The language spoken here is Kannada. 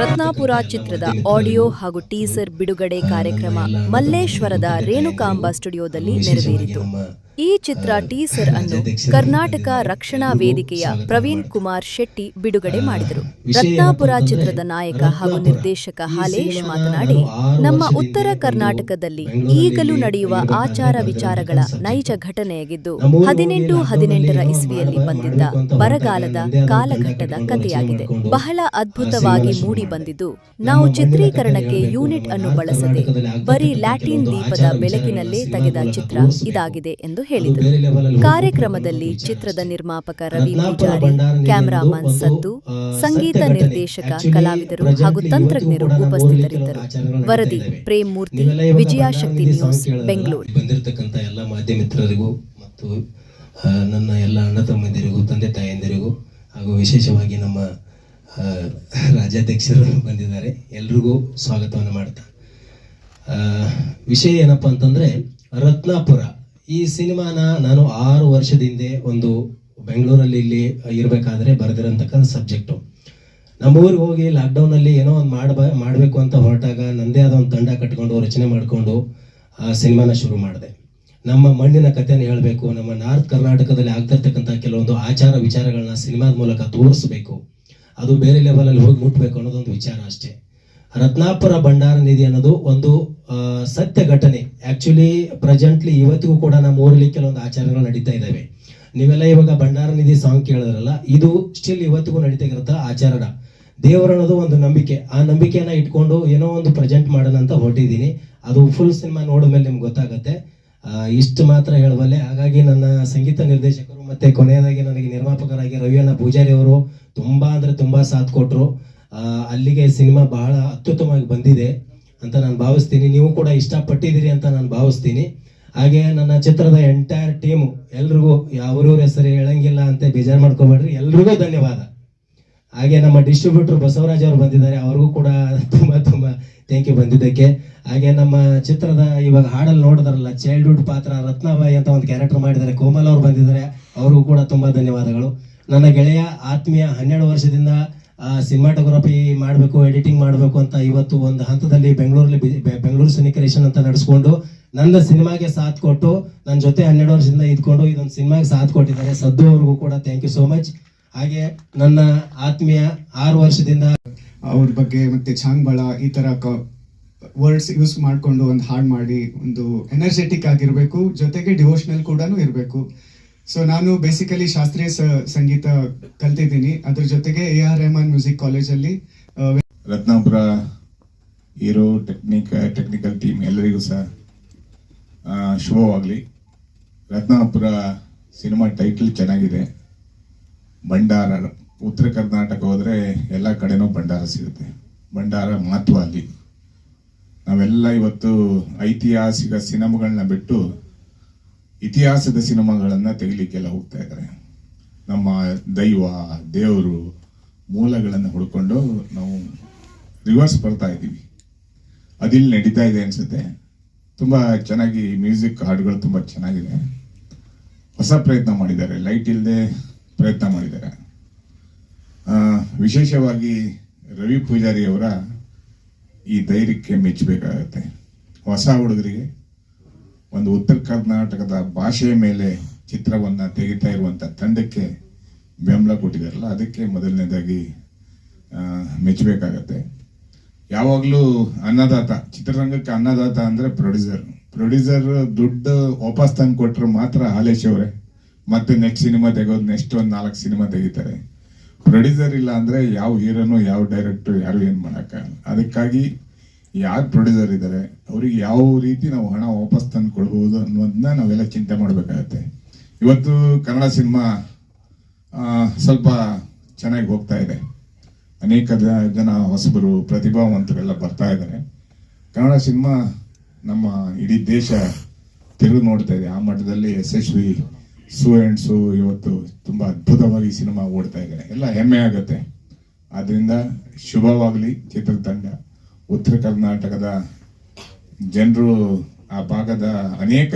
ರತ್ನಾಪುರ ಚಿತ್ರದ ಆಡಿಯೋ ಹಾಗೂ ಟೀಸರ್ ಬಿಡುಗಡೆ ಕಾರ್ಯಕ್ರಮ ಮಲ್ಲೇಶ್ವರದ ರೇಣುಕಾಂಬ ಸ್ಟುಡಿಯೋದಲ್ಲಿ ನೆರವೇರಿತು. ಈ ಚಿತ್ರ ಟೀಸರ್ ಅನ್ನು ಕರ್ನಾಟಕ ರಕ್ಷಣಾ ವೇದಿಕೆಯ ಪ್ರವೀಣ್ ಕುಮಾರ್ ಶೆಟ್ಟಿ ಬಿಡುಗಡೆ ಮಾಡಿದರು. ರತ್ನಾಪುರ ಚಿತ್ರದ ನಾಯಕ ಹಾಗೂ ನಿರ್ದೇಶಕ ಹಾಲೇಶ್ ಮಾತನಾಡಿ, ನಮ್ಮ ಉತ್ತರ ಕರ್ನಾಟಕದಲ್ಲಿ ಈಗಲೂ ನಡೆಯುವ ಆಚಾರ ವಿಚಾರಗಳ ನೈಜ ಘಟನೆಯಾಗಿದ್ದು, ಹದಿನೆಂಟು ಹದಿನೆಂಟರ ಇಸ್ವಿಯಲ್ಲಿ ಬಂದಿದ್ದ ಬರಗಾಲದ ಕಾಲಘಟ್ಟದ ಕಥೆಯಾಗಿದೆ. ಬಹಳ ಅದ್ಭುತವಾಗಿ ಮೂಡಿ ಬಂದಿದ್ದು, ನಾವು ಚಿತ್ರೀಕರಣಕ್ಕೆ ಯೂನಿಟ್ ಅನ್ನು ಬಳಸದೆ ಬರೀ ಲ್ಯಾಟಿನ್ ದೀಪದ ಬೆಳಕಿನಲ್ಲೇ ತೆಗೆದ ಚಿತ್ರ ಇದಾಗಿದೆ ಎಂದು ಹೇಳಿದರು. ಕಾರ್ಯಕ್ರಮದಲ್ಲಿ ಚಿತ್ರದ ನಿರ್ಮಾಪಕ ರವಿ ಪೂಜಾರಿ ಕ್ಯಾಮರಾಮನ್ ಸದ್ದು ಸಂಗೀತ ನಿರ್ದೇಶಕ ಕಲಾವಿದರು ಹಾಗೂ ತಂತ್ರಜ್ಞರು ಉಪಸ್ಥಿತರಿದ್ದರು. ವರದಿ ಪ್ರೇಮ್ ಮೂರ್ತಿ ವಿಜಯಾಶಕ್ತಿ ನ್ಯೂಸ್ ಬೆಂಗಳೂರು. ಬಂದಿರತಕ್ಕಂಥ ಎಲ್ಲ ಮಾಧ್ಯಮ ಮಿತ್ರರಿಗೂ ಮತ್ತು ನನ್ನ ಎಲ್ಲ ಅಣ್ಣ ತಮ್ಮಂದಿರಿಗೂ ತಂದೆ ತಾಯಂದಿರಿಗೂ ಹಾಗೂ ವಿಶೇಷವಾಗಿ ನಮ್ಮ ರಾಜ್ಯಾಧ್ಯಕ್ಷರು ಬಂದಿದ್ದಾರೆ. ಎಲ್ರಿಗೂ ಸ್ವಾಗತವನ್ನು ಮಾಡ್ತಾ ಆ, ವಿಷಯ ಏನಪ್ಪ ಅಂತಂದ್ರೆ ರತ್ನಾಪುರ ಈ ಸಿನಿಮಾನ ನಾನು ಆರು ವರ್ಷದ ಹಿಂದೆ ಒಂದು ಬೆಂಗಳೂರಲ್ಲಿ ಇಲ್ಲಿ ಇರಬೇಕಾದ್ರೆ ಬರೆದಿರೋಂಥಕ್ಕಂಥ ಸಬ್ಜೆಕ್ಟು. ನಮ್ಮ ಊರಿಗೆ ಹೋಗಿ ಲಾಕ್ಡೌನಲ್ಲಿ ಏನೋ ಒಂದು ಮಾಡಬ, ಮಾಡಬೇಕು ಅಂತ ಹೊರಟಾಗ ನಂದೇ ಆದ ಒಂದು ತಂಡ ಕಟ್ಕೊಂಡು ರಚನೆ ಮಾಡಿಕೊಂಡು ಆ ಸಿನಿಮಾನ ಶುರು ಮಾಡಿದೆ. ನಮ್ಮ ಮಣ್ಣಿನ ಕಥೆನ ಹೇಳಬೇಕು, ನಮ್ಮ ನಾರ್ತ್ ಕರ್ನಾಟಕದಲ್ಲಿ ಆಗ್ತಿರ್ತಕ್ಕಂಥ ಕೆಲವೊಂದು ಆಚಾರ ವಿಚಾರಗಳನ್ನ ಸಿನಿಮಾದ ಮೂಲಕ ತೋರಿಸ್ಬೇಕು. ಅದು ಬೇರೆ ಲೆವೆಲಲ್ಲಿ ಹೋಗಿ ಮುಟ್ಬೇಕು ಅನ್ನೋದೊಂದು ವಿಚಾರ ಅಷ್ಟೇ. ರತ್ನಾಪುರ ಭಂಡಾರ ನಿಧಿ ಅನ್ನೋದು ಒಂದು ಸತ್ಯ ಘಟನೆ. ಆಕ್ಚುಲಿ ಪ್ರೆಸೆಂಟ್ಲಿ ಇವತ್ತಿಗೂ ಕೂಡ ನಮ್ಮ ಊರಲ್ಲಿ ಕೆಲವೊಂದು ಆಚಾರಗಳು ನಡೀತಾ ಇದ್ದಾವೆ. ನೀವೆಲ್ಲ ಇವಾಗ ಭಂಡಾರ ನಿಧಿ ಸಾಂಗ್ ಕೇಳಿದ್ರಲ್ಲ ಇದು ಸ್ಟಿಲ್ ಇವತ್ತಿಗೂ ನಡೀತಾ ಇರತ್ತ ಆಚಾರ ದೇವರು ಅನ್ನೋದು ಒಂದು ನಂಬಿಕೆ. ಆ ನಂಬಿಕೆಯನ್ನ ಇಟ್ಕೊಂಡು ಏನೋ ಒಂದು ಪ್ರೆಸೆಂಟ್ ಮಾಡೋಣ ಅಂತ ಹೊರಟಿದ್ದೀನಿ. ಅದು ಫುಲ್ ಸಿನಿಮಾ ನೋಡಿದ್ಮೇಲೆ ನಿಮ್ಗೆ ಗೊತ್ತಾಗುತ್ತೆ. ಇಷ್ಟು ಮಾತ್ರ ಹೇಳಬಲ್ಲೆ. ಹಾಗಾಗಿ ನನ್ನ ಸಂಗೀತ ನಿರ್ದೇಶಕರು ಮತ್ತೆ ಕೊನೆಯದಾಗಿ ನನಗೆ ನಿರ್ಮಾಪಕರಾಗಿ ರವಿಯಣ್ಣ ಪೂಜಾರಿ ಅವರು ತುಂಬಾ ಅಂದ್ರೆ ತುಂಬಾ ಸಾಥ್ ಕೊಟ್ರು. ಆ, ಅಲ್ಲಿಗೆ ಸಿನಿಮಾ ಬಹಳ ಅತ್ಯುತ್ತಮವಾಗಿ ಬಂದಿದೆ ಅಂತ ನಾನು ಭಾವಿಸ್ತೀನಿ. ನೀವು ಕೂಡ ಇಷ್ಟಪಟ್ಟಿದ್ದೀರಿ ಅಂತ ನಾನು ಭಾವಿಸ್ತೀನಿ. ಹಾಗೆ ನನ್ನ ಚಿತ್ರದ ಎಂಟೈರ್ ಟೀಮು ಎಲ್ರಿಗೂ ಯಾವ್ರವ್ರ ಹೆಸರು ಹೇಳಂಗಿಲ್ಲ ಅಂತ ಬೇಜಾರು ಮಾಡ್ಕೋಬೇಡ್ರಿ. ಎಲ್ರಿಗೂ ಧನ್ಯವಾದ. ಹಾಗೆ ನಮ್ಮ ಡಿಸ್ಟ್ರಿಬ್ಯೂಟರ್ ಬಸವರಾಜ್ ಅವರು ಬಂದಿದ್ದಾರೆ. ಅವ್ರಿಗೂ ಕೂಡ ತುಂಬ ತುಂಬ ಥ್ಯಾಂಕ್ ಯು ಬಂದಿದ್ದಕ್ಕೆ. ಹಾಗೆ ನಮ್ಮ ಚಿತ್ರದ ಇವಾಗ ಹಾಡಲ್ಲಿ ನೋಡಿದಾರಲ್ಲ ಚೈಲ್ಡ್ಹುಡ್ ಪಾತ್ರ, ರತ್ನಬಾಯಿ ಅಂತ ಒಂದು ಕ್ಯಾರೆಕ್ಟರ್ ಮಾಡಿದ್ದಾರೆ. ಕೋಮಲ್ ಅವ್ರು ಬಂದಿದ್ದಾರೆ. ಅವ್ರಿಗೂ ಕೂಡ ತುಂಬ ಧನ್ಯವಾದಗಳು. ನನ್ನ ಗೆಳೆಯ, ಆತ್ಮೀಯ ಹನ್ನೆರಡು ವರ್ಷದಿಂದ ಸಿನಿಮಾಟೋಗ್ರಫಿ ಮಾಡಬೇಕು ಎಡಿಟಿಂಗ್ ಮಾಡಬೇಕು ಅಂತ ಇವತ್ತು ಒಂದು ಹಂತದಲ್ಲಿ ಬೆಂಗಳೂರಲ್ಲಿ ಬೆಂಗಳೂರು ಸಿನಿ ಬೆಂಗಳೂರು ಸಿನಿಕ್ರೇಷನ್ ಅಂತ ನಡೆಸ್ಕೊಂಡು ನನ್ನ ಸಿನಿಮಾಗೆ ಸಾಥ್ ಕೊಟ್ಟು ನನ್ನ ಜೊತೆ ಹನ್ನೆರಡು ವರ್ಷದಿಂದ ಇದ್ಕೊಂಡು ಇದೊಂದು ಸಿನಿಮಾಗೆ ಸಾಥ್ ಕೊಟ್ಟಿದ್ದಾರೆ. ಸದ್ದು ಅವ್ರಿಗೂ ಕೂಡ ಥ್ಯಾಂಕ್ ಯು ಸೋ ಮಚ್ ಹಾಗೆ ನನ್ನ ಆತ್ಮೀಯ ಆರು ವರ್ಷದಿಂದ ಅವ್ರ ಬಗ್ಗೆ ಮತ್ತೆ ಚಾಂಗ್ಬಳ ಈ ತರ ವರ್ಡ್ಸ್ ಯೂಸ್ ಮಾಡ್ಕೊಂಡು ಒಂದು ಹಾಡ್ ಮಾಡಿ ಒಂದು ಎನರ್ಜೆಟಿಕ್ ಆಗಿರಬೇಕು, ಜೊತೆಗೆ ಡಿವೋಷನಲ್ ಕೂಡ ಇರಬೇಕು. ಸೊ ನಾನು ಬೇಸಿಕಲಿ ಶಾಸ್ತ್ರೀಯ ಸಂಗೀತ ಕಲ್ತಿದ್ದೀನಿ. ಅದ್ರ ಜೊತೆಗೆ ಎ ಆರ್ ರೆಹಮಾನ್ ಮ್ಯೂಸಿಕ್ ಕಾಲೇಜಲ್ಲಿ Ratnapura, hero technique technical team ಎಲ್ಲರಿಗೂ ಸಹ ಶುಭವಾಗಲಿ. ರತ್ನಾಪುರ ಸಿನಿಮಾ ಟೈಟಲ್ ಚೆನ್ನಾಗಿದೆ. ಭಂಡಾರ, ಉತ್ತರ ಕರ್ನಾಟಕ ಹೋದರೆ ಎಲ್ಲ ಕಡೆನೂ ಭಂಡಾರ ಸಿಗುತ್ತೆ. ಭಂಡಾರ ಮಹತ್ವ ಅಲ್ಲಿ. ನಾವೆಲ್ಲ ಇವತ್ತು ಐತಿಹಾಸಿಕ ಸಿನಿಮಾಗಳನ್ನ ಬಿಟ್ಟು ಇತಿಹಾಸದ ಸಿನಿಮಾಗಳನ್ನ ತೆಗಿಲಿಕ್ಕೆಲ್ಲ ಹೋಗ್ತಾ ಇದ್ದಾರೆ ನಮ್ಮ ದೈವ, ದೇವರು ಮೂಲಗಳನ್ನು ಹುಡ್ಕೊಂಡು ನಾವು ರಿವರ್ಸ್ ಬರ್ತಾ ಇದ್ದೀವಿ. ಅದಿಲ್ಲಿ ನಡೀತಾ ಇದೆ ಅನ್ಸುತ್ತೆ. ತುಂಬ ಚೆನ್ನಾಗಿ ಮ್ಯೂಸಿಕ್ ಹಾಡುಗಳು ತುಂಬ ಚೆನ್ನಾಗಿದೆ. ಹೊಸ ಪ್ರಯತ್ನ ಮಾಡಿದ್ದಾರೆ. ಲೈಟ್ ಇಲ್ಲದೆ ಪ್ರಯತ್ನ ಮಾಡಿದ್ದಾರೆ. ವಿಶೇಷವಾಗಿ ರವಿ ಪೂಜಾರಿ ಅವರ ಈ ಧೈರ್ಯಕ್ಕೆ ಮೆಚ್ಚಬೇಕಾಗತ್ತೆ. ಹೊಸ ಹುಡುಗರಿಗೆ ಒಂದು ಉತ್ತರ ಕರ್ನಾಟಕದ ಭಾಷೆಯ ಮೇಲೆ ಚಿತ್ರವನ್ನ ತೆಗಿತಾ ಇರುವಂತ ತಂಡಕ್ಕೆ ಬೆಂಬಲ ಕೊಟ್ಟಿದ್ದಾರಲ್ಲ, ಅದಕ್ಕೆ ಮೊದಲನೇದಾಗಿ ಮೆಚ್ಚಬೇಕಾಗತ್ತೆ. ಯಾವಾಗಲೂ ಅನ್ನದಾತ, ಚಿತ್ರರಂಗಕ್ಕೆ ಅನ್ನದಾತ ಅಂದ್ರೆ ಪ್ರೊಡ್ಯೂಸರ್ ಪ್ರೊಡ್ಯೂಸರ್ ದುಡ್ಡು ವಾಪಸ್ ತಂದು ಕೊಟ್ಟರು ಮಾತ್ರ ಹಾಲೇಶ್ ಅವರೇ. ಮತ್ತೆ ನೆಕ್ಸ್ಟ್ ಸಿನಿಮಾ ತೆಗೋದು ನೆಕ್ಸ್ಟ್ ಒಂದು ನಾಲ್ಕು ಸಿನಿಮಾ ತೆಗಿತಾರೆ. ಪ್ರೊಡ್ಯೂಸರ್ ಇಲ್ಲ ಅಂದ್ರೆ ಯಾವ ಹೀರೋನು ಯಾವ ಡೈರೆಕ್ಟರ್ ಯಾರು ಏನು ಮಾಡಕ್ಕಾಗಲ್ಲ. ಅದಕ್ಕಾಗಿ ಯಾರು ಪ್ರೊಡ್ಯೂಸರ್ ಇದ್ದಾರೆ ಅವರಿಗೆ ಯಾವ ರೀತಿ ನಾವು ಹಣ ವಾಪಸ್ ತಂದು ಕೊಡ್ಬೋದು ಅನ್ನೋದನ್ನ ನಾವೆಲ್ಲ ಚಿಂತೆ ಮಾಡಬೇಕಾಗತ್ತೆ. ಇವತ್ತು ಕನ್ನಡ ಸಿನಿಮಾ ಸ್ವಲ್ಪ ಚೆನ್ನಾಗಿ ಹೋಗ್ತಾ ಇದೆ. ಅನೇಕ ಜನ ಹೊಸಬರು, ಪ್ರತಿಭಾವಂತರೆಲ್ಲ ಬರ್ತಾ ಇದ್ದಾರೆ ಕನ್ನಡ ಸಿನಿಮಾ ನಮ್ಮ ಇಡೀ ದೇಶ ತೆರೆದು ನೋಡ್ತಾ ಇದೆ. ಆ ಮಟ್ಟದಲ್ಲಿ ಯಶಸ್ವಿ ಸ್ಟೂಡೆಂಟ್ಸು ಇವತ್ತು ತುಂಬಾ ಅದ್ಭುತವಾಗಿ ಸಿನಿಮಾ ಓಡ್ತಾ ಇದ್ದಾರೆ ಎಲ್ಲ ಹೆಮ್ಮೆ ಆಗುತ್ತೆ. ಆದ್ದರಿಂದ ಶುಭವಾಗಲಿ ಚಿತ್ರತಂಡ. ಉತ್ತರ ಕರ್ನಾಟಕದ ಜನರು ಆ ಭಾಗದ ಅನೇಕ